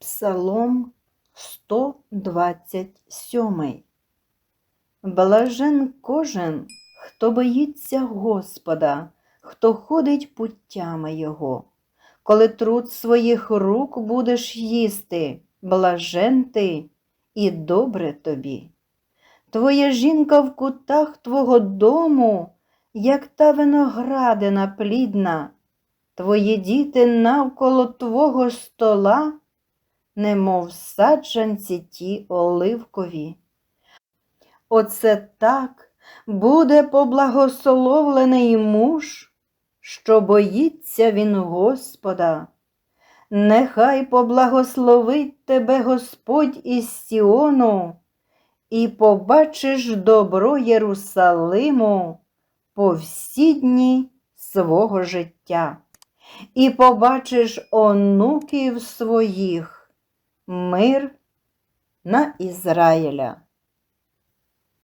Псалом 127. Блажен кожен, хто боїться Господа, хто ходить путтями Його. Коли труд своїх рук будеш їсти, блажен ти і добре тобі. Твоя жінка в кутах твого дому, як та виноградина плідна, твої діти навколо твого стола, немов саджанці ті оливкові. Оце так буде поблагословлений муж, що боїться він Господа. Нехай поблагословить тебе Господь із Сіону, і побачиш добро Єрусалиму по всі дні свого життя, і побачиш онуків своїх мир на Ізраїля.